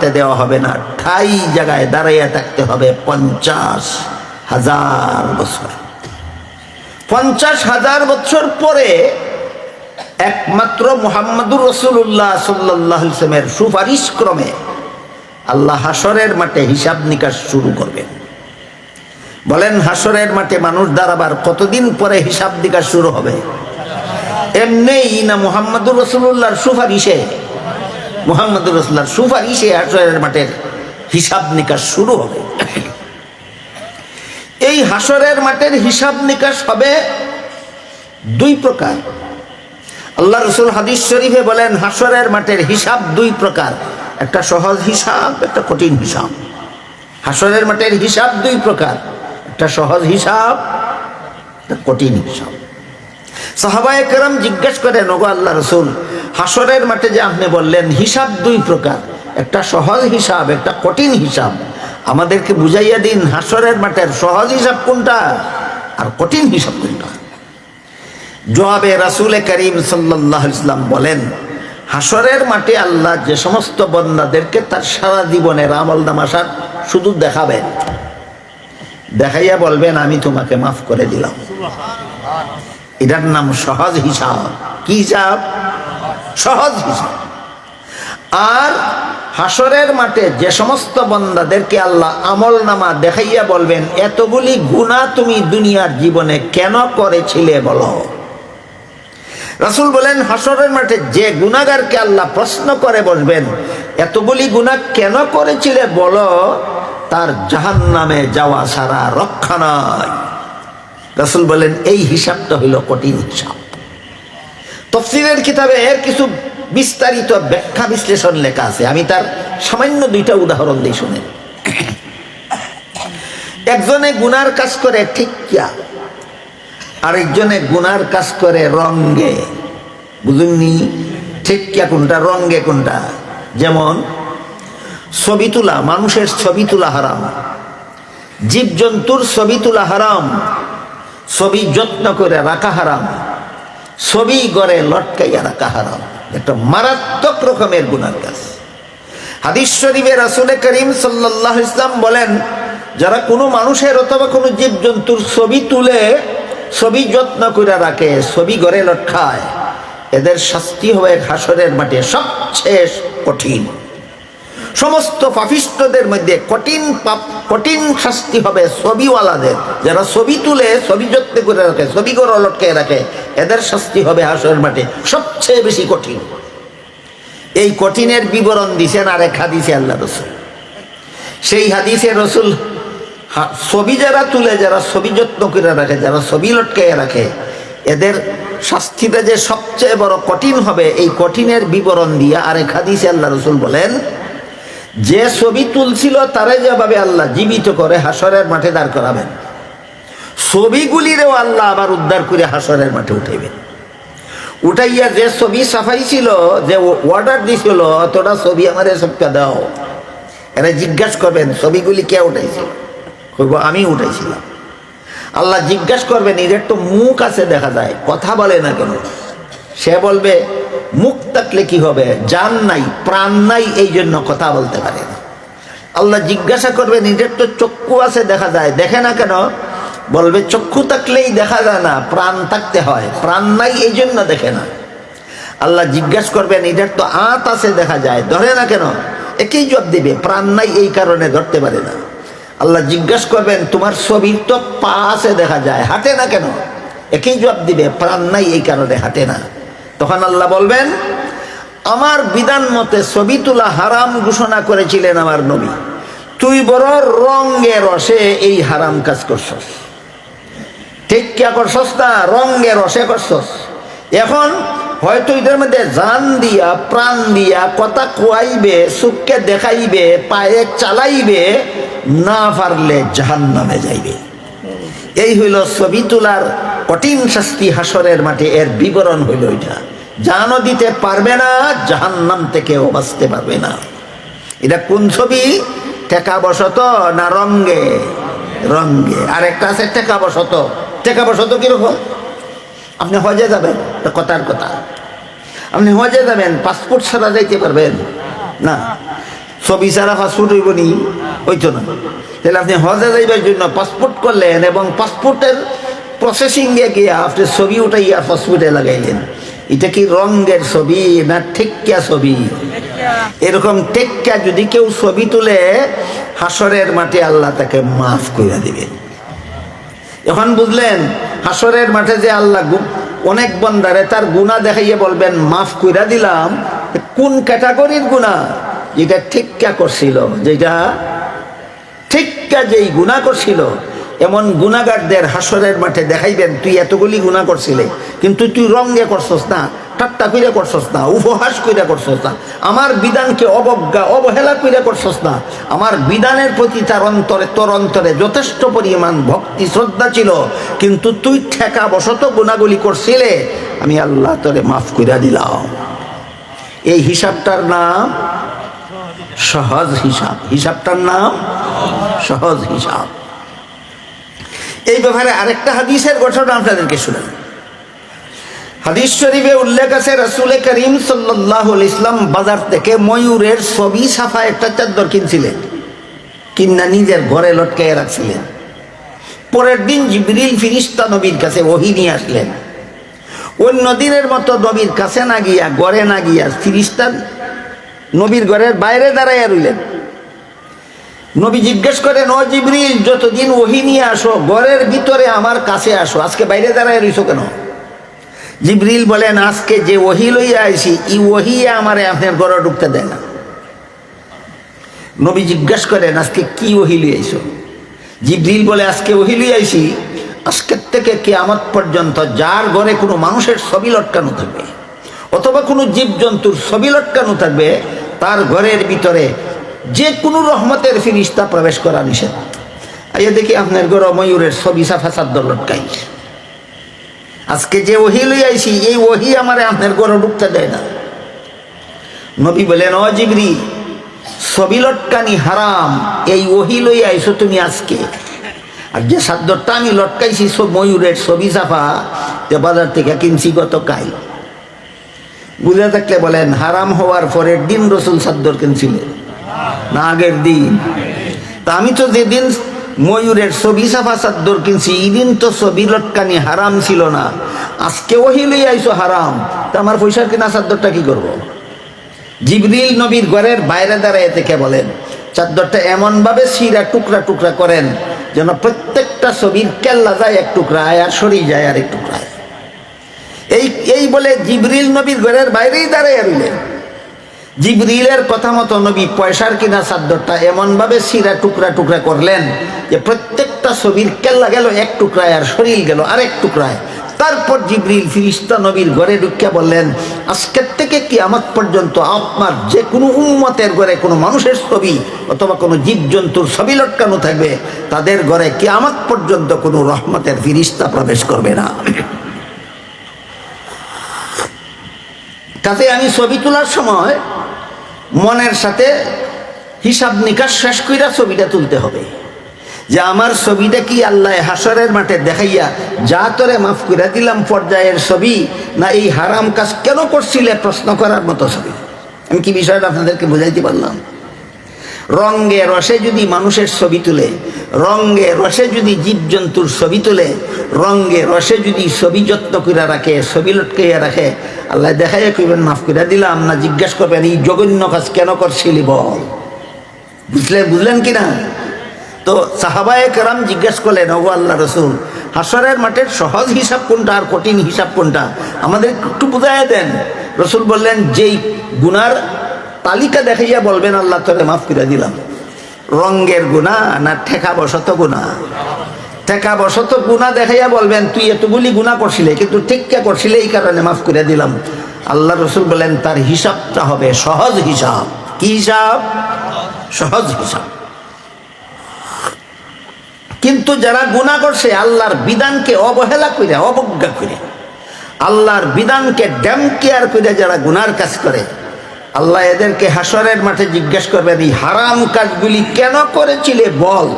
দাঁড়াতে দেওয়া হবে না। ঠাই জায়গায় দাঁড়াইয়া থাকতে হবে পঞ্চাশ হাজার বছর। পঞ্চাশ হাজার বছর পরে একমাত্র মোহাম্মদুর রসুল্লাহ সাল্লাহ সুপারিশ ক্রমে আল্লাহ হাসরের মাঠে হিসাব নিকাশ শুরু করবেন। বলেন হাসরের মাঠে মানুষ দাঁড়াবার কতদিন পরে হিসাব নিকাশ শুরু হবে? এমনিই না মোহাম্মদুর রসুল্লাহর সুপারিশে? মোহাম্মদুর রসুল্লাহর সুপারিশে হাসরের মাঠের হিসাব নিকাশ শুরু হবে। এই হাসরের মাঠের হিসাব নিকাশ হবে দুই প্রকার। আল্লাহ রসুল হাদিস শরীফে বলেন, হাসরের মাঠের হিসাব দুই প্রকার। একটা সহজ হিসাব, একটা কঠিন হিসাব। হাসরের মাঠের হিসাব দুই প্রকার। একটা সহজ হিসাব, একটা কঠিন হিসাব। সাহাবায়ে কেরাম জিজ্ঞেস করেন, ওগো আল্লাহ রসুল হাসরের মাঠে যে আপনি বললেন, হিসাব দুই প্রকার। একটা সহজ হিসাব, একটা কঠিন হিসাব। আমাদেরকে বুঝাইয়া দিন হাসরের মাঠের সহজ হিসাব কোনটা আর কঠিন হিসাব কোনটা? জবাবে রাসুল করিম সাল্লাহ ইসলাম বলেন হাসরের মাঠে আল্লাহ যে সমস্ত বন্দাদেরকে তার সারা জীবনের আমল নামাসার শুধু দেখাবেন। দেখাইয়া বলবেন, আমি তোমাকে মাফ করে দিলাম। এটার নাম সহজ হিসাব। কি হিসাব? সহজ হিসাব আর হাসরের মাঠে যে সমস্ত বন্দাদেরকে আল্লাহ আমল নামা দেখাইয়া বলবেন, এতগুলি গুণা তুমি দুনিয়ার জীবনে কেন করেছিলে বলো? রাসুল বলেন, হাসরের মাঠে যে গুণাগারকে আল্লাহ প্রশ্ন করে বসবেন, এতগুলি গুণা কেন করেছিলে বলো? তার জাহান নামে যাওয়া সারা রক্ষা নয় রাসুল বলেন, এই হিসাবটা হইল কঠিন হিসাব। তফসিলের কিতাবে এর কিছু বিস্তারিত ব্যাখ্যা বিশ্লেষণ লেখা আছে। আমি তার সামান্য দুইটা উদাহরণ দিই শুনেন একজনে গুনার কাজ করে, ঠিক কিয়া? আরেকজনে গুনার কাজ করে রঙ্গে। বুঝুননি? ঠিক কিয়া কোনটা? রঙ্গে কোনটা? যেমন, ছবি তোলা, মানুষের ছবি তোলা হারাম। জীবজন্তুর ছবি তোলা হারাম। ছবি যত্ন করে রাখা হারাম। ছবি গড়ে লটকাইয়া রাখা হারাম। একটা মারাত্মক রকমের গুনার কাজ। হাদিস শরীফে রাসুল করিম সাল্লাহ ইসলাম বলেন, যারা কোনো মানুষের অথবা কোনো জীবজন্তুর ছবি তুলে, ছবি যত্ন করে রাখে, ছবি গড়ে লটকায় এদের শাস্তি হবে হাসরের মাঠে সবচেয়ে কঠিন। সমস্ত পাপিষ্টদের মধ্যে কঠিন পাপ, কঠিন শাস্তি হবে ছবিওয়ালাদের। যারা ছবি তুলে, ছবি যত্ন করে রাখে, ছবি করে লটকে রাখে, এদের শাস্তি হবে হাসরের মাঠে। সবচেয়ে বেশি কঠিন। এই কঠিনের বিবরণ দিছেন আর এক হাদিসে আল্লাহ রসুল। সেই হাদিসে রসুল ছবি যারা তুলে, যারা ছবি যত্ন করে রাখে, যারা ছবি লটকে রাখে, এদের শাস্তিটা যে সবচেয়ে বড় কঠিন হবে, এই কঠিনের বিবরণ দিয়ে আরেক হাদিসে আল্লাহ রসুল বলেন যে ছবি তুলছিল তারাই যেভাবে আল্লাহ জীবিত করে হাসরের মাঠে দাঁড় করাবেন, ছবিগুলিরেও আল্লাহ আবার উদ্ধার করে হাসরের মাঠে উঠাইবেন। উঠাইয়া যে ছবি সাফাই ছিল, যে অর্ডার দিছিল, অতটা ছবি আমার সবকে দাও। এরা জিজ্ঞাসা করবেন, ছবিগুলি কে উঠাইছিল? কইব, আমি উঠাইছিলাম। আল্লাহ জিজ্ঞাসা করবেন, এদের তো মুখ আছে দেখা যায়, কথা বলে না কেন? সে বলবে, মুখ থাকলে কি হবে? জান নাই, প্রাণ নাই এই জন্য কথা বলতে পারে না। আল্লাহ জিজ্ঞাসা করবেন এদের তো চক্ষু আছে দেখা যায়। দেখে না কেন? বলবে, চক্ষু থাকলেই দেখা যায় না, প্রাণ থাকতে হয়। প্রাণ নাই এই জন্য দেখে না। আল্লাহ জিজ্ঞাসা করবেন এটার তো আঁত আছে দেখা যায়। ধরে না কেন? একই জব দিবে, প্রাণ নাই, এই কারণে ধরতে পারে না। আল্লাহ জিজ্ঞাসা করবেন, তোমার ছবির তো পা আছে দেখা যায়, হাঁটে না কেন? একই জব দিবে, প্রাণ নাই, এই কারণে হাঁটে না। তখন আল্লাহ বলবেন, আমার বিধান মতে ছবি তোলা হারাম ঘোষণা করেছিলেন আমার নবী। তুই বড় রঙ্গে রসে এই হারাম কাজ করছস। ঠিক কিয়া করছস না? রঙ্গে রসে করছস। এখন হয়তো এটার মধ্যে জান দিয়া, প্রাণ দিয়া কথা কোয়াইবে সুখকে দেখাইবে, পায়ে চালাইবে, না পারলে জাহান নামে যাইবে। এই হইল ছবি তোলার কঠিন শাস্তি হাসরের মাঠে, এর বিবরণ হইল এটা। জানও দিতে পারবে না জাহান নাম থেকেও বাঁচতে পারবে না। এটা কোন ছবি? টেকা বসত না রঙ্গে? রঙ্গে। আর একটা আছে টেকা বসত টেকা বসত কীরকম? আপনি হজে যাবেন কথার কথা। আপনি হজে যাবেন, পাসপোর্ট ছাড়া যাইতে পারবেন। না। ছবি ছাড়া পাসপোর্ট হইব নি? হইতো না। তাহলে আপনি হজে যাইবার জন্য পাসপোর্ট করলেন এবং পাসপোর্টের প্রসেসিং গিয়ে আপনি ছবি উঠাইয়া পাসপোর্টে লাগাইলেন। এটা কি রঙের ছবি না ঠেক্কা ছবি? এরকম টেক্কা যদি কেউ ছবি তুলে, হাসরের মাঠে আল্লাহ তাকে মাফ করে দিবেন এখন বুঝলেন, হাসরের মাঠে যে আল্লাহ অনেক বন্দারে তার গুণা দেখাইয়ে বলবেন, মাফ কইরা দিলাম। কোন ক্যাটাগরির গুণা যেটা ঠিককা করছিল, যেটা ঠিককা যেই গুণা করছিল, এমন গুণাগারদের হাসরের মাঠে দেখাইবেন, তুই এতগুলি গুণা করছিলে, কিন্তু তুই রঙ্গে করছস না, ঠাট্টা কইরা করছস না, উপহাস কইরা করছস না, আমার বিধানকে অবজ্ঞা, অবহেলা কইরা করছস না, আমার বিধানের প্রতি তার অন্তরে, তোর অন্তরে যথেষ্ট পরিমাণ ভক্তি, শ্রদ্ধা ছিল, কিন্তু তুই ঠেকা বশত গুণাগুলি করছিলে, আমি আল্লাহ তোরে মাফ কইরা দিলাম। এই হিসাবটার নাম সহজ হিসাব। হিসাবটার নাম সহজ হিসাব। এই ব্যাপারে আরেকটা হাদিসের ঘটনা আপনাদেরকে শুনেন হাদিস শরীফে উল্লেখ আছে, রসুল করিম সাল্লাহ ইসলাম বাজার থেকে ময়ূরের ছবি সাফা একটা চাদর কিনছিলেন। কিনা নিজের ঘরে লটকাইয়া রাখছিলেন। পরের দিন জিবরিল ফিরিস্তা নবীর কাছে ওহি নিয়ে আসলেন। অন্য দিনের মতো নবীর কাছে না গিয়া, ঘরে না গিয়া ফিরিস্তান নবীর ঘরের বাইরে দাঁড়াইয়া রইলেন। নবী জিজ্ঞেস করেন, ও জিবরিল, যতদিন ওহি নিয়ে আসো, ঘরের ভিতরে আমার কাছে আসো, আজকে বাইরে দাঁড়ায় রইছো কেন? জিবরিল বলেন, আজকে যে ওহি লইয়া আইছি, ই ওহি আমারে আপনার ঘরে ঢুকতে দেয় না। নবী জিজ্ঞেস করেন, আজকে কি ওহি লইয়া আইছো? জিবরিল বলে, আজকে ওহি লইয়া আইসি আজকের থেকে কেয়ামত পর্যন্ত যার ঘরে কোনো মানুষের ছবি লটকানো থাকবে, অথবা কোনো জীবজন্তুর ছবি লটকানো থাকবে তার ঘরের ভিতরে যে কোনো রহমতের ফিরিস্তা প্রবেশ করা নিষেধ। আইয়া দেখি আপনার ঘর ময়ূরের ছবি সাফা চাদ্দর লটকাই আজকে যে ওহি লই আইছি, এই ওহি আমারে আপনার ঘরে ঢুকতে দেয় না। নবী বলেন অ জিবরি ছবি লটকানি হারাম, এই ওহি লই আইছো তুমি আজকে। আর যে সাদ্দরটা আমি লটকাইছি, সব ময়ূরের ছবি চাপা যে বাজার থেকে কিনছি গত কাল বুঝে থাকলে বলেন, হারাম হওয়ার পরের দিন রসুল সাদ্দর কিনছিলেন না আগের দিন। তা আমি তো যেদিন ময়ূরের ছবি সাফা চাদ্দর কিনছি, এদিন তো ছবি লটকানি হারাম ছিল না। আজকে ওহি লই আইসো হারাম। তা আমার পয়সার কিনা চাদ্দরটা কি করব। জিবরিল নবীর ঘরের বাইরে দাঁড়ায় থেকে বলেন চাদ্দরটা এমনভাবে সিরা টুকরা টুকরা করেন, যেন প্রত্যেকটা ছবির কেল্লা যায় এক টুকরায় আর সরি যায় আর এক টুকরায়। এই এই বলে জিবরিল নবীর ঘরের বাইরেই দাঁড়াইয়া রইলেন। জিবরিলের কথা মতো নবী পয়সার কিনা চাদ্দরটা এমনভাবে সিরা টুকরা টুকরা করলেন যে প্রত্যেকটা ছবির কেল্লা গেল, এক টুকরায় আর শরীর গেল আরেক টুকরায়। তারপর জিবরিল ফিরিস্তা নবীর ঘরে ঢুকিয়া বললেন, আজকের থেকে কি আমার পর্যন্ত আপনার যে কোনো উম্মতের ঘরে কোনো মানুষের ছবি অথবা কোনো জীবজন্তুর ছবি লটকানো থাকবে। তাদের ঘরে কি আমার পর্যন্ত কোনো রহমতের ফিরিস্তা প্রবেশ করবে না। কাজে আমি ছবি তোলার সময় মনের সাথে হিসাব নিকাশ শেষ কইরা ছবিটা তুলতে হবে। যে আমার ছবিটা কি আল্লাহ হাসরের মাঠে দেখাইয়া যা তরে মাফ করে দিলাম পর্যায়ের ছবি, না এই হারাম কাজ কেন করছিলে প্রশ্ন করার মতো ছবি? আমি কি বিষয়টা আপনাদেরকে বুঝাইতে পারলাম? রঙ্গে রসে যদি মানুষের ছবি তুলে রঙ্গে রসে যদি জীবজন্তুর ছবি তুলে রঙ্গে রসে যদি ছবি যত্ন করে রাখে, ছবি লটকাইয়া রাখে, আল্লাহ দেখাই কইবেন, মাফ করে দিলাম, না জিজ্ঞাসা করবেন, এই জঘন্য কাজ কেন করছিলি বল? বুঝলে, বুঝলেন কি না? তো সাহাবায়ে কেরাম জিজ্ঞেস করলেন ও আল্লাহ রসুল, হাসরের মাঠের সহজ হিসাব কোনটা আর কঠিন হিসাব কোনটা? আমাদের একটু বুঝাই দেন। রসুল বললেন, যেই গুনার তালিকা দেখাইয়া বলবেন, আল্লাহ তোরে মাফ করে দিলাম। রঙ্গের গুণা না ঠেকা বসত গুণা? ঠেকা বসত গুণা দেখাইয়া বলবেন, তুই এতগুলি গুণা করছিলে, কিন্তু টেক্কা করছিলে, এই কারণে মাফ করে দিলাম। আল্লাহ রসুল বলেন, তার হিসাবটা হবে সহজ হিসাব। কি হিসাব? সহজ হিসাব। কিন্তু যারা গুণা করছে, আল্লাহর বিধানকে অবহেলা করে অবজ্ঞা করে আল্লাহর বিধানকে ড্যাম কেয়ার করে যারা গুনার কাজ করে আল্লাহ এদেরকে হাসরের মাঠে জিজ্ঞেস করবেন, এই হারাম কাজগুলি কেন করেছিলে বল?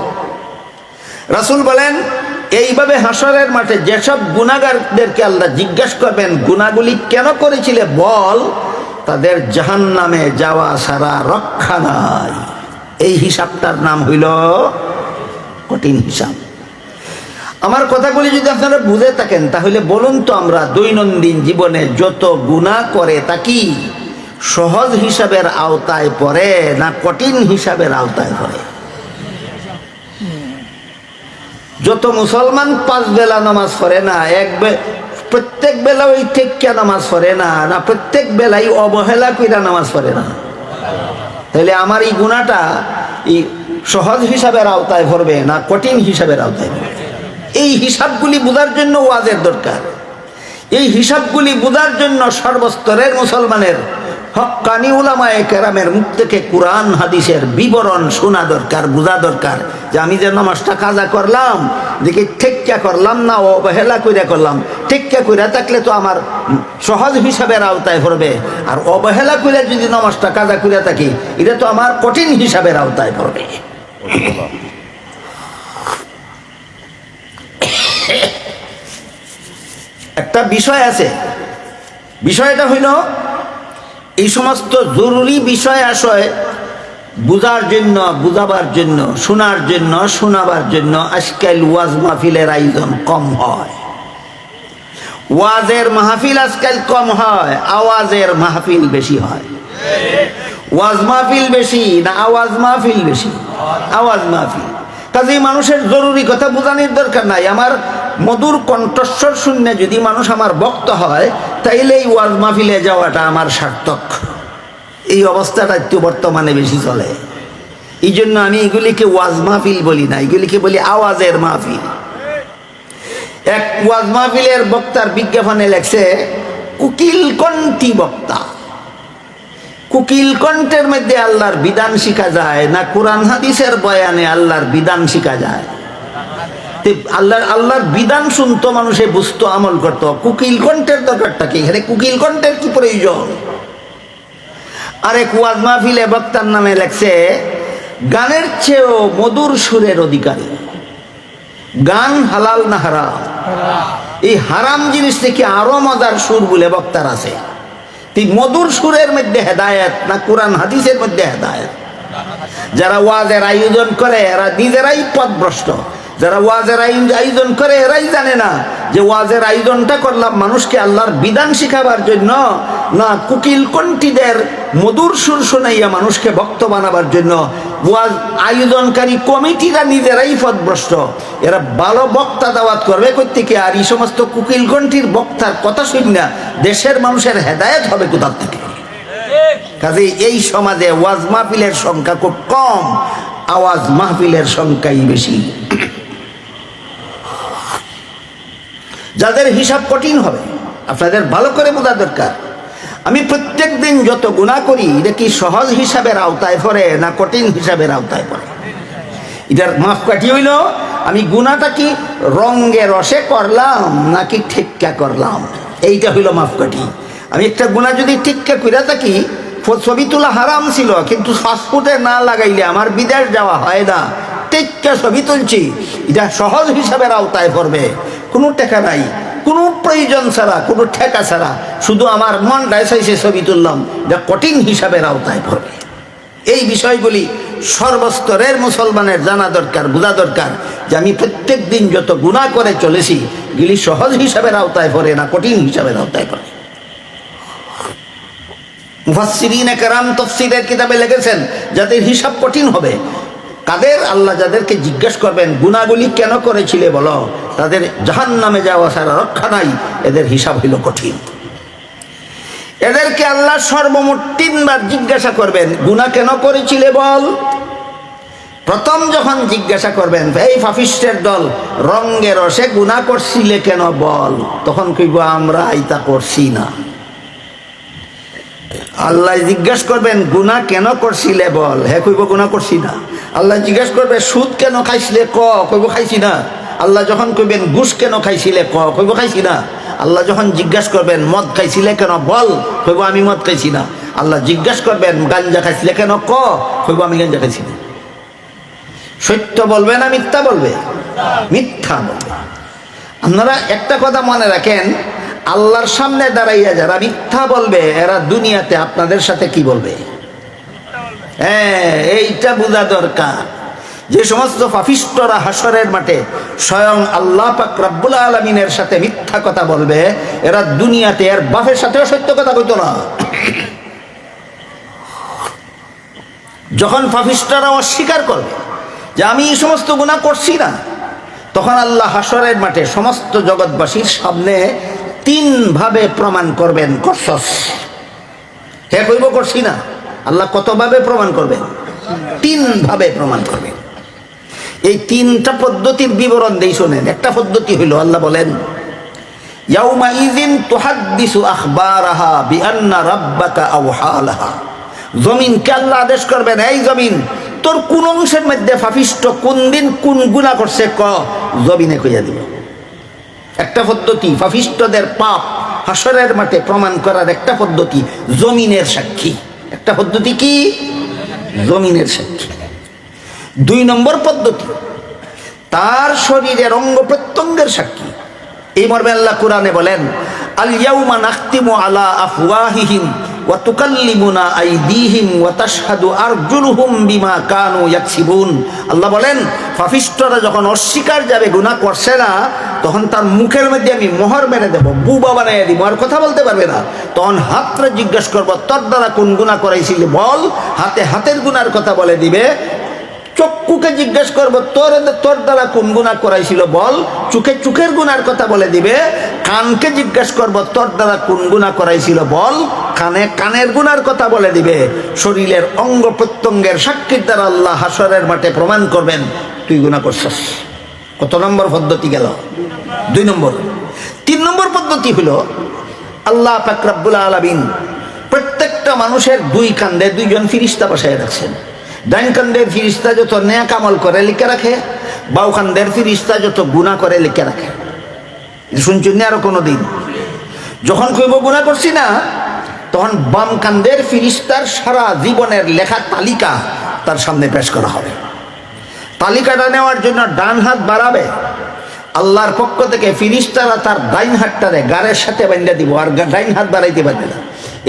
রাসুল বলেন, এইভাবে হাসরের মাঠে যেসব গুণাগারদেরকে আল্লাহ জিজ্ঞেস করবেন গুণাগুলি কেন করেছিলে বল? তাদের জাহান নামে যাওয়া সারা রক্ষা নাই। এই হিসাবটার নাম হইল কঠিন হিসাব। আমার কথাগুলি যদি আপনারা বুঝে থাকেন, তাহলে বলুন তো আমরা দৈনন্দিন জীবনে যত গুণা করে তা কি সহজ হিসাবের আওতায় পড়ে না কঠিন হিসাবের আওতায় পড়ে? যত মুসলমান পাঁচ বেলা নামাজ পড়ে না, এক প্রত্যেক বেলা ওই টেক্কা নামাজ পড়ে না না প্রত্যেক বেলাই অবহেলা কইরা নামাজ পড়ে না। তাহলে আমার এই গুণাটা এই সহজ হিসাবের আওতায় ভরবে না কঠিন হিসাবের আওতায় ভরবে? এই হিসাবগুলি বোঝার জন্য ওয়াজের দরকার। এই হিসাবগুলি বোঝার জন্য সর্বস্তরের মুসলমানের হক্কানি উলামায়ে কেরামের মুখ থেকে কোরআন, হাদিসের বিবরণ শোনা দরকার, বোঝা দরকার যে আমি যে নামাজটা কাজা করলাম, দেখি ঠেক্কা করলাম না, অবহেলা কইরা করলাম। ঠেক্কা কইরা থাকলে তো আমার সহজ হিসাবের আওতায় পড়বে। আর অবহেলা কইরা যদি নামাজটা কাজা কইরা থাকি, এটা তো আমার কঠিন হিসাবের আওতায় পড়বে। একটা বিষয় আছে। বিষয়টা হইল এই সমস্ত জরুরি বিষয় আসয় বুঝার জন্য, বুঝাবার জন্য, শোনার জন্য, শোনাবার জন্য আজকাল ওয়াজ মাহফিলের আয়োজন কম হয়। ওয়াজের মাহফিল আজকাল কম হয়, আওয়াজের মাহফিল বেশি হয়। ওয়াজ মাহফিল বেশি না আওয়াজ মাহফিল বেশি? আওয়াজ মাহফিল। কাজে মানুষের জরুরি কথা বোঝানোর দরকার নাই। আমার মধুর কণ্ঠস্বর শূন্যে যদি মানুষ আমার বক্ত হয়, তাইলে এই ওয়াজ মাহফিলে যাওয়াটা আমার সার্থক। এই অবস্থাটা একটু বর্তমানে বেশি চলে। এই জন্য আমি এগুলিকে ওয়াজ মাহফিল বলি না, এগুলিকে বলি আওয়াজের মাহফিল। এক ওয়াজ মাহফিলের বক্তার বিজ্ঞাপনে লেখছে কুকিল কণ্ঠী বক্তা। কুকিল কণ্ঠের মধ্যে আল্লাহর বিধান শিখা যায়, না কোরআন হাদিসের বয়ানে আল্লাহর বিধান শিখা যায়? আল্লাহর আল্লাহর বিধান শুনতো মানুষে, বুঝতো, আমল করতো। কুকিল কণ্ঠের দরকারটা কি? এখানে কুকিল কণ্ঠের কি প্রয়োজন? আরেক ওয়াজ মাহফিলে বক্তার নামে লেখছে, গানের চেয়েও মধুর সুরের অধিকারী। গান হালাল না হারাম? এই হারাম জিনিস থেকে আরও মজার সুর বলে বক্তার আছে। মধুর সুরের মধ্যে হেদায়েত না কোরআন হাদিসের মধ্যে হেদায়ত? যারা ওয়াজের আয়োজন করে, এরা নিজেরাই পথভ্রষ্ট। যারা ওয়াজের আয়োজন- করে, এরাই জানে না যে ওয়াজের আয়োজনটা করলাম মানুষকে আল্লাহর বিধান শিখাবার জন্য। না কুকিল কণ্ঠীদের মধুর সুর শোনাইয়া মানুষকে ভক্ত বানাবার জন্য। ওয়াজ আয়োজনকারী কমিটিরা নিজেরাই পথভ্রষ্ট এরা ভালো বক্তা দাওয়াত করবে কোথেকে আর এই সমস্ত কুকিল কণ্ঠীর বক্তার কথা শুন না, দেশের মানুষের হেদায়েত হবে কোথার থেকে? কাজে এই সমাজে ওয়াজ মাহফিলের সংখ্যা খুব কম, আওয়াজ মাহফিলের সংখ্যাই বেশি। যাদের হিসাব কঠিন হবে, আপনাদের ভালো করে বোঝা দরকার। আমি প্রত্যেক দিন যত গুণা করি, এটা কি সহজ হিসাবের আওতায় পড়ে না কঠিন হিসাবের আওতায় পড়ে? এটার মাফ কাটি হইল, আমি গুণাটা কি রঙ্গে রসে করলাম, নাকি ঠিক্কা করলাম? এইটা হইল মাফ কাটি আমি একটা গুণা যদি ঠিক্কা করে থাকি, ছবি তোলা হারাম ছিল, কিন্তু পাসপোর্টে না লাগাইলে আমার বিদেশ যাওয়া হয় না। টেক্কা ছবি তুলছি। এটা সহজ হিসাবের আওতায় পড়বে। কোনো টাকা নাই। কোনো প্রয়োজন ছাড়া, কোনো ঠেকা ছাড়া। শুধু আমার মনটায় চাইছে ছবি তুললাম। এটা কঠিন হিসাবে আওতায় পড়বে। এই বিষয়গুলি সর্বস্তরের মুসলমানের জানা দরকার, বোঝা দরকার যে আমি প্রত্যেক দিন যত গুণা করে চলেছি গিলি সহজ হিসাবের আওতায় পড়ে না কঠিন হিসাবে আওতায় পড়ে। মুফাসসিরিন একরাম তফসিরের কিতাবে লিখেছেন, যাদের হিসাব কঠিন হবে কাদের আল্লাহ যাদেরকে জিজ্ঞেস করবেন, গুণাগুলি কেন করেছিলে বলো? তাদের জাহান নামে যাওয়া সারা রক্ষা নাই, এদের হিসাব হইল কঠিন। এদেরকে আল্লাহ সর্বমোট তিনবার জিজ্ঞাসা করবেন, গুণা কেন করেছিলে বল? প্রথম যখন জিজ্ঞাসা করবেন, এই ফাফিস্টের দল রঙ্গে রসে গুণা করছিলে কেন বল? তখন কইব আমরা আইতা করছি না। আল্লাহ জিজ্ঞাসা করবেন, গুণা কেন করছিলে বল? হে কইব, গুণা করছি না। আল্লাহ জিজ্ঞেস করবে, সুদ কেন খাইছিলে? ক, কইব, খাইছি না। আল্লাহ যখন কইবেন, ঘুষ কেন খাইছিলে? ক, কইব, খাইছি না। আল্লাহ যখন জিজ্ঞাসা করবেন, মদ খাইছিলে কেন? বল, কইব, আমি মদ খাইছি না। আল্লাহ জিজ্ঞাসা করবেন, গাঞ্জা খাইছিলে কেন? ক, কইব, আমি গাঞ্জা খাইছি না। সত্য বলবে না মিথ্যা বলবে? মিথ্যা বলবে। আপনারা একটা কথা মনে রাখেন, আল্লাহর সামনে দাঁড়াইয়া যারা মিথ্যা বলবে, এরা দুনিয়াতে আপনাদের সাথে কি বলবে? হ্যাঁ এইটা বোঝা দরকার। যে সমস্ত পাপিষ্টরা হাসরের মাঠে স্বয়ং আল্লাহ পাক রব্বুল আলমিনের সাথে মিথ্যা কথা বলবে, এরা দুনিয়াতে এর বাপের সাথেও সত্য কথা কইতো না। যখন পাপিষ্টরা অস্বীকার করবে যে আমি এই সমস্ত গুণা করছি না, তখন আল্লাহ হাসরের মাঠে সমস্ত জগৎবাসীর সামনে তিন ভাবে প্রমাণ করবেন করছস হে কইব করছি না? আল্লাহ কতভাবে প্রমাণ করবেন? তিন ভাবে প্রমাণ করবেন। এই তিনটা পদ্ধতির বিবরণ দেই শোনেন। একটা পদ্ধতি হইল, আল্লাহ বলেন করবেন জমিন, তোর কোন অংশের মধ্যে কোন দিন কোন করছে ক, জমিনে কইয়া দিব। একটা পদ্ধতি, ফাফিষ্টদের পাপ হাসরের মাঠে প্রমাণ করার একটা পদ্ধতি, জমিনের সাক্ষী। একটা পদ্ধতি কি? জমিনের সাক্ষী দুই নম্বর পদ্ধতি, তার শরীরের অঙ্গ প্রত্যঙ্গের সাক্ষী। এই মর্মে আল্লাহ কোরআনে বলেন আল ইয়াউমা নাখতিমু আলা ওয়া ওয়া বিমা আল্লাহ বলেন, ফাফিস্টরা যখন অস্বীকার যাবে, গুনাহ করছে না তখন তার মুখের মধ্যে আমি মোহর মেরে দেব, বুবা বানাইয়া দিব, আর কথা বলতে পারবে না। তখন হাতটা জিজ্ঞেস করব, তোর দ্বারা কোন গুণা করাইছিলি বল? হাতে হাতের গুনার কথা বলে দিবে। চক্ষুকে জিজ্ঞেস করব, তোর তোর দ্বারা কোন গুণা করাইছিল বল? চোখে চোখের গুনার কথা বলে দিবে। কানকে জিজ্ঞেস করব, তোর দ্বারা কোন গুণা করাইছিল বল? কানে, কানের গুনার কথা বলে দিবে। শরীরের অঙ্গ প্রত্যঙ্গের সাক্ষীর দ্বারা আল্লাহ হাসরের মাঠে প্রমাণ করবেন, তুই গুণা করছস। কত নম্বর পদ্ধতি গেল? দুই নম্বর। তিন নম্বর পদ্ধতি হলো, আল্লাহ ফাকরাবুল আলমিন প্রত্যেকটা মানুষের দুই কান্দে দুইজন ফিরিস্তা বসায় রাখছেন। ডাইন কান্দের ফিরিস্তা যত ন্যাক আমল করে, লিখে রাখে। বাউ কান্দের ফিরিস্তা যত গুণা করে, লিখে রাখে। শুনছেন না আরও কোনো দিন যখন কইব গুণা করছি না, তখন বাম কান্দের ফিরিস্তার সারা জীবনের লেখা তালিকা তার সামনে পেশ করা হবে। তালিকাটা নেওয়ার জন্য ডান হাত বাড়াবে। আল্লাহর পক্ষ থেকে ফিরিস্তারা তার ডাইন হাতটারে গাড়ের সাথে বান্ধা দিব, আর ডাইন হাত বাড়াইতে পারবে না।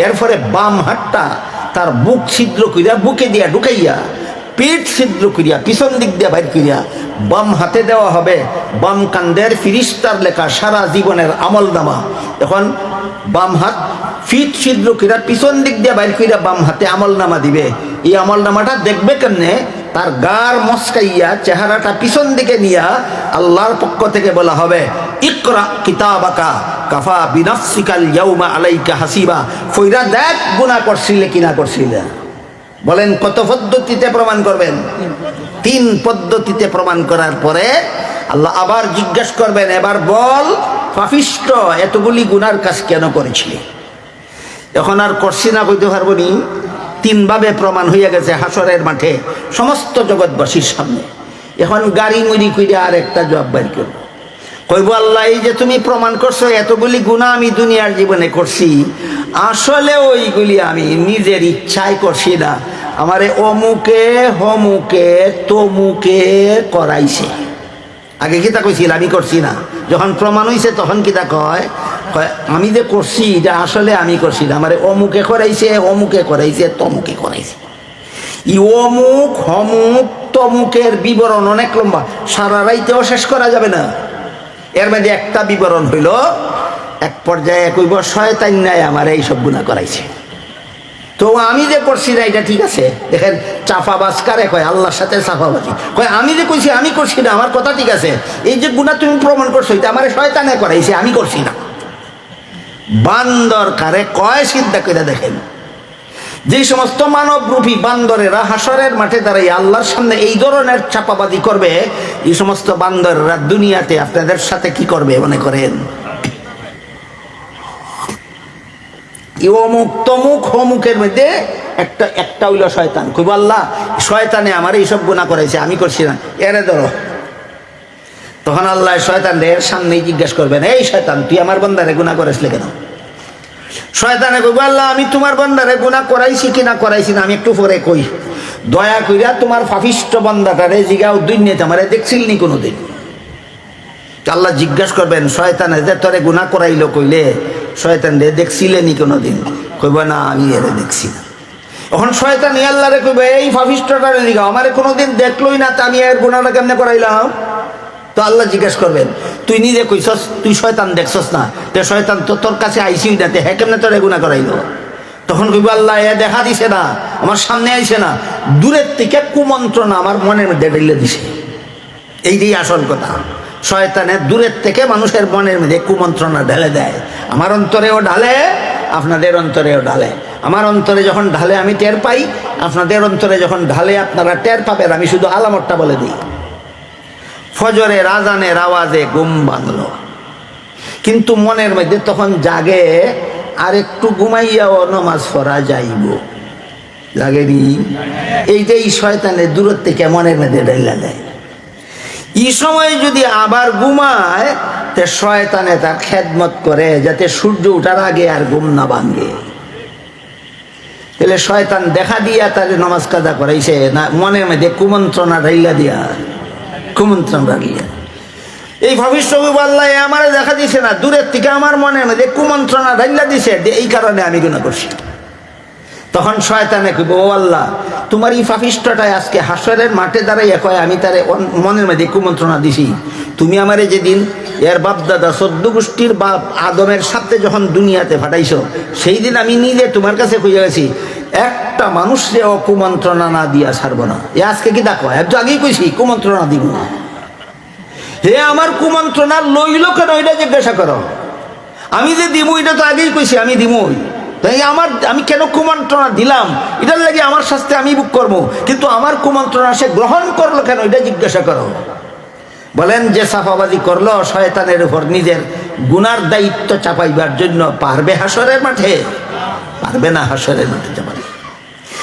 এরপরে বাম হাতটা তার বুক ছিদ্র করিয়া বুকে দিয়া ঢুকাইয়া পেট ছিদ্র করিয়া, পিছন দিক দিয়া বাইর করিয়া, বাম হাতে দেওয়া হবে বাম কান্দের ফিরিস্তার লেখা সারা জীবনের আমল নামা এখন বাম হাত ফিট ছিদ্র করিয়া পিছন দিক দিয়ে বাইর করিয়া বাম হাতে আমল নামা দিবে। এই আমল নামাটা দেখবে কেমনে? তার গার মস্কাইয়া চেহারাটা পিছন দিকে নিয়া আল্লাহর পক্ষ থেকে বলা হবে, ইকরা কিতাবাকা, কাফা বিনাফসিকাল ইয়াউমা আলাইকা হাসিবা। ফইরা দেখ, গুনাহ করছিলে কিনা করছিলে। বলেন, কত পদ্ধতিতে প্রমাণ করবেন? তিন পদ্ধতিতে প্রমাণ করার পরে আল্লাহ আবার জিজ্ঞেস করবেন, এবার বল, পাপিষ্ট, এতগুলি গুনার কাজ কেন করেছিলি? এখন আর করছি না, কইতে পারব নি। তিনভাবে প্রমাণ হইয়া গেছে হাসরের মাঠে, সমস্ত জগৎবাসীর সামনে। এখন গাড়ি মুড়ি কইরা আর একটা জবাব বাইর করব। কইব, আল্লাহ, এই যে তুমি প্রমাণ করছ, এতগুলি গুণা আমি দুনিয়ার জীবনে করছি। আসলে ওইগুলি আমি নিজের ইচ্ছায় করছি না। আমারে অমুকে, হমুকে, তমুকে করাইছে। আগে কিতা কইছিল, আমি করছি না। যখন প্রমাণ হইছে, তখন কিতা কয় কয়? আমি যে করছি, এটা আসলে আমি করছি না। আমারে, অমুকে করাইছে অমুকে করাইছে, তমুকে করাইছে। ই অমুক, হমুক, তমুকের বিবরণ অনেক লম্বা। সারা রাইতেও শেষ করা যাবে না। এর মধ্যে একটা বিবরণ হইল, এক পর্যায়ে কইব, শয়তান নাই আমার এই সব গুণা করাইছে। তো আমি যে করছি না, এটা ঠিক আছে। দেখেন চাফাবাজ কারে কয়, আল্লাহর সাথে চাফাবাজি। কয়, আমি যে কইছি, আমি করছি না, আমার কথা ঠিক আছে। এই যে গুণা তুমি প্রমাণ করছ, এটা আমার শয়তানে করাইছে, আমি করছি না। বান্দর কারে কয় চিন্তা করে দেখেন? যে সমস্ত মানবরূপী বান্দরেরা হাসরের মাঠে দাঁড়াই আল্লাহর সামনে এই ধরনের চাপাবাদি করবে এই সমস্ত বান্দররা দুনিয়াতে আপনাদের সাথে কি করবে মনে করেন? অমুক তমুক হমুকের মধ্যে একটা একটা হইল শয়তান। কইব আল্লাহ, শয়তানে আমার এইসব গুণা করাইছে, আমি করছি না। এরে ধরো। তখন আল্লাহ শয়তান এর সামনেই জিজ্ঞেস করবেন, এই শয়তান, তুই আমার বন্দারে গুণা করেছিলে কেন? শয়তানে কইব, আল্লাহ, আমি তোমার বন্দারে গুণা করাইছি কি না করাইছি না, আমি একটু পরে কই। দয়া কইরা তোমার ফাফিষ্ট বন্দাটারে জিগাও দুই নেতা আমারে দেখছিল নি কোনোদিন? আল্লাহ জিজ্ঞাসা করবেন, শয়তানে যে তোরে গুণা করাইলো কইলে, শয়তান রে দেখছিলেনি কোনোদিন? কইব, না, আমি এরে দেখছি না। এখন শয়তান আল্লাহ রে কইবে, এই ফাফিস্টটারে দিঘা আমারে কোনোদিন দেখলোই না তা আমি এর গুণাটা কেমনে করাইলাম? তো আল্লাহ জিজ্ঞেস করবেন, তুই নিজে কইছস, তুই শয়তান দেখছস না? তে শয়তান তো তোর কাছে আইসিই না তে হ্যাঁ কেমনে তোরে গুণা করাইলো? তখন কইব, আল্লাহ, এ দেখা দিছে না, আমার সামনে আইছে না, দূরের থেকে কুমন্ত্রণা আমার মনের মধ্যে ঢেলে দিছে। এই এইটাই আসল কথা। শয়তানের দূরের থেকে মানুষের মনের মধ্যে কুমন্ত্রণা ঢেলে দেয়। আমার অন্তরেও ঢালে, আপনাদের অন্তরেও ঢালে। আমার অন্তরে যখন ঢালে আমি টের পাই, আপনাদের অন্তরে যখন ঢালে আপনারা টের পাবেন, আমি শুধু আলামতটা বলে দিই। ফজরে রাজানের আওয়াজে ঘুম ভাঙলো। কিন্তু মনের মধ্যে তখন জাগে আর একটু ঘুমাইয়াও নমাজ পড়া যাইব। লাগেনি এইটাই শয়তানের দূরের থেকে মনের মধ্যে ঢাইলা দেয়। এই সময় যদি আবার ঘুমায়, তে শয়তানে তার খেদমত করে, যাতে সূর্য ওঠার আগে আর ঘুম না ভাঙ্গে তাহলে শয়তান দেখা দিয়া তাদের নমাজ কাজা করাইছে, না মনের মধ্যে কুমন্ত্রণা ঢাইলা দিয়া। কুমন্ত্রণা ঢাইলা এই ভবিষ্যৎ আল্লাহ আমারে দেখা দিছে না, দূরের থেকে আমার মনের মধ্যে কুমন্ত্রণা ঢাইলা দিছে এই কারণে আমি গুণা করছি। তখন শয়তানে কইব, ও আল্লাহ, তোমার এই ফাফিষ্টটায় আজকে হাসরের মাঠে দাঁড়াইয়া কয়, আমি তারে মনের মধ্যে কুমন্ত্রণা দিছি। তুমি আমারে যেদিন এর বাপ দাদা সদ্য গোষ্ঠীর বাপ আদমের সাথে যখন দুনিয়াতে ফাটাইছো সেই দিন আমি নিজে তোমার কাছে খুঁজে গেছি একটা মানুষকে কুমন্ত্রণা না দিয়া ছাড়বো না। এ আজকে কি দেখো? একটু আগেই কইছি, কুমন্ত্রণা দিব না। হে আমার কুমন্ত্রণা লইল কেন? এটা জিজ্ঞাসা করো। আমি যে দিমু, এটা তো আগেই কইছি, আমি দিমুই। তাই আমার, আমি কেন কুমন্ত্রণা দিলাম? এটার লাগে আমার শাস্তি আমি বুক করব। কিন্তু আমার কুমন্ত্রণা সে গ্রহণ করল কেন? এটা জিজ্ঞাসা করো। বলেন, যে সাফাবাজি করল, শয়তানের উপর নিজের গুনার দায়িত্ব চাপাইবার জন্য পারবে হাসরের মাঠে? পারবে না হাসরের মাঠে যাবার।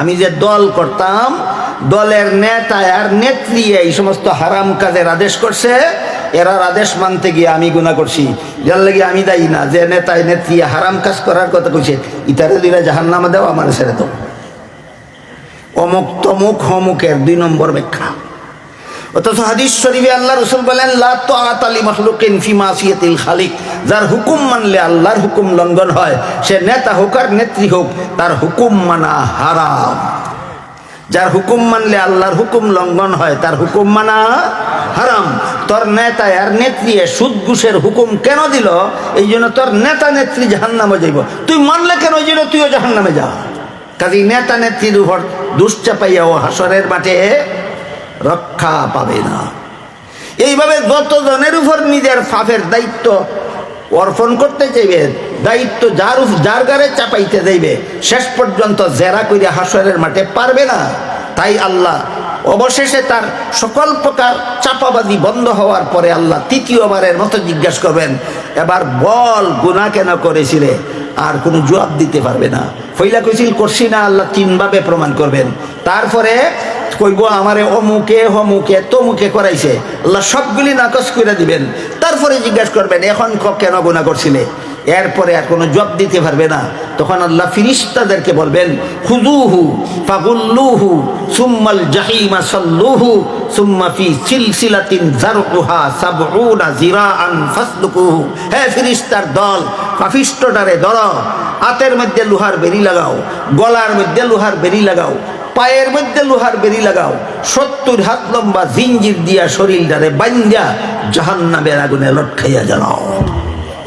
আমি যে দল করতাম, দলের নেতা আর নেত্রী এই সমস্ত হারাম কাজের আদেশ করছে, এরা আদেশ মানতে গিয়ে আমি গুণা করছি। যার লাগে আমি দায়ী না, যে নেতায় নেত্রী হারাম কাজ করার কথা কইছে, ইতারে দিলে জাহান নামা দেওয়া আমার ছেড়ে দেব অমুক তমুক, হমুকের দুই নম্বর ব্যাখ্যা। অথচ হাদিস শরীফে আল্লাহ রসুল বলেন, লা তাআত আলি মাখলুকিন ফি মাসিয়াতিল খালিক। যার হুকুম মানলে আল্লাহর হুকুম লঙ্ঘন হয়, সে নেতা হোক আর নেত্রী হোক, তার হুকুম মানা হারাম। যার হুকুম মানলে আল্লাহর হুকুম লঙ্ঘন হয়, তার হুকুম মানা হারাম। তোর নেতা আর নেত্রী সুদ ঘুষের হুকুম কেন দিল? এই জন্য তোর নেতা নেত্রী জাহান নামে যাইব। তুই মানলে কেন? ওই জন্য তুইও জাহান নামে যা। কাজী নেতা নেত্রীর উপর দুশ্চাপাইয়া ও হাসরের মাঠে রক্ষা পাবে না। এইভাবে যতজনের উপর নিজের ফাফের দায়িত্ব অর্পণ করতে চাইবে, দায়িত্ব যার যার গারে চাপাইতে যাইবে, শেষ পর্যন্ত জেরা কইরা হাসরের মাঠে পারবে না। তাই আল্লাহ অবশেষে তার সকল প্রকার চাপাবাজি বন্ধ হওয়ার পরে আল্লাহ তৃতীয়বারের মতো জিজ্ঞাসা করবেন, এবার বল গুণা কেন করেছিলে? আর কোনো জবাব দিতে পারবে না। ফইলা কইছিল, করছি না। আল্লাহ তিনভাবে প্রমাণ করবেন। তারপরে কইব, আমারে অমুকে, হমুকে, তমুকে করাইছে। আল্লাহ সবগুলি নাকচ করে দিবেন। তারপরে জিজ্ঞাসা করবেন, এখন কেন গুণা করছিলে? এরপরে আর কোনো জব দিতে পারবে না। তখন আল্লাহ ফিরিস্তাদেরকে বলবেন খুদুহু ফাগুল্লুহু সুম্মাল জাহিমা সাল্লুহু সুম্মা ফি সিলসিলাতিন জিরাআন ফাসলুকুহু। হে ফিরিস্তার দল পাপিষ্টটারে ধরো। হাতের মধ্যে লোহার বেরি লাগাও, গলার মধ্যে লোহার বেরি লাগাও। পায়ের মধ্যে লোহার বেরি লাগাও, সত্তর হাত লম্বা জিঞ্জির দিয়া শরীর দ্বারে বাঞ্জা জাহান নামের আগুনে লটকাইয়া জানাও।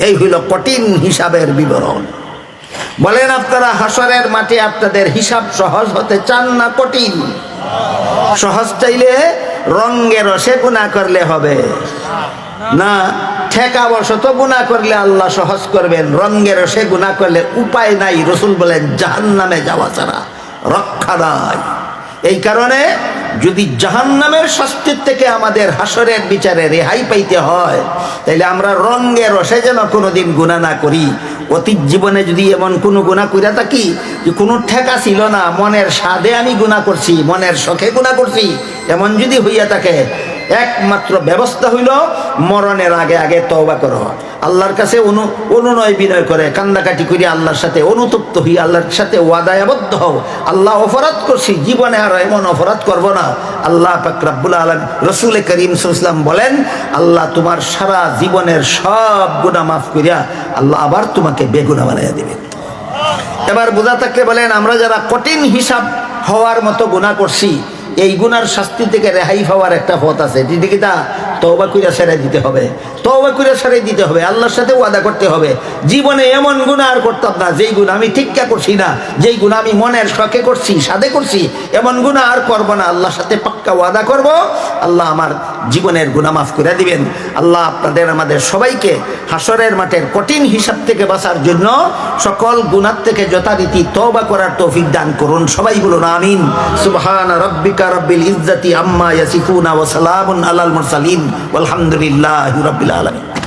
এই হইল কঠিন হিসাবের বিবরণ। বলেন আপনারা, হাসরের মাঠে আপনাদের হিসাব সহজ হতে চান না কঠিন? সহজ চাইলে রঙ্গে রসে গুণা করলে হবে। না ঠেকা বশত গুণা করলে আল্লাহ সহজ করবেন রঙ্গে রসে গুণা করলে উপায় নাই। রসুল বলেন জাহান নামে যাওয়া ছাড়া। রক্ষা নাই। এই কারণে যদি জাহান্নামের শাস্তির থেকে আমাদের হাসরের বিচারে রেহাই পাইতে হয় তাহলে আমরা রঙ্গে রসে যেন কোনোদিন গুণা না করি। অতীত জীবনে যদি এমন কোনো গুণা করে থাকি যে কোনো ঠেকা ছিল না, মনের স্বাদে আমি গুণা করছি, মনের শখে গুণা করছি, এমন যদি হইয়া থাকে একমাত্র ব্যবস্থা হইল মরণের আগে আগে তওবা করো। আল্লাহর কাছে অনু, অনুনয় বিনয় করে, কান্দাকাটি করি আল্লাহর সাথে অনুতপ্ত হই আল্লাহর সাথে ওয়াদায় আবদ্ধ হও। আল্লাহ অপরাধ করছি, জীবনে আর এমন অপরাধ করব না। আল্লাহ পাকরাবুল আলম রসুল করিম সাল্লাম বলেন, আল্লাহ তোমার সারা জীবনের সব গুণা মাফ করিয়া আল্লাহ আবার তোমাকে বেগুনা বানাইয়া দিবেন। এবার বোঝা থাকলে বলেন, আমরা যারা কঠিন হিসাব হওয়ার মতো গুণা করছি এই গুনার শাস্তি থেকে রেহাই পাওয়ার একটা পথ আছে। দিদিকে তা বা কইরা ছেড়ে দিতে হবে। তওবা কইরা ছেড়ে দিতে হবে, আল্লাহর সাথে ওয়াদা করতে হবে। জীবনে এমন গুণা আর করতাম না, যেই গুণ আমি ঠিকঠাক করছি না, যেই গুণ আমি মনের শখে করছি সাদে করছি, এমন গুণা আর করব না, আল্লাহর সাথে পাক্কা ওয়াদা করব। আল্লাহ আমার জীবনের গুণা মাফ করে দিবেন। আল্লাহ আপনাদের, আমাদের সবাইকে হাসরের মাঠের কঠিন হিসাব থেকে বাঁচার জন্য সকল গুণার থেকে যথারীতি তওবা করার তৌফিক দান করুন। সবাই বলুন, আমিন। সুবহান রব্বিকা রব্বিল ইজ্জাতি আম্মা ইয়াসিফুনা ওয়া সালামুন আলাল মুরসালিন। ওয়ালহামদুলিল্লাহি রাব্বিল আলামিন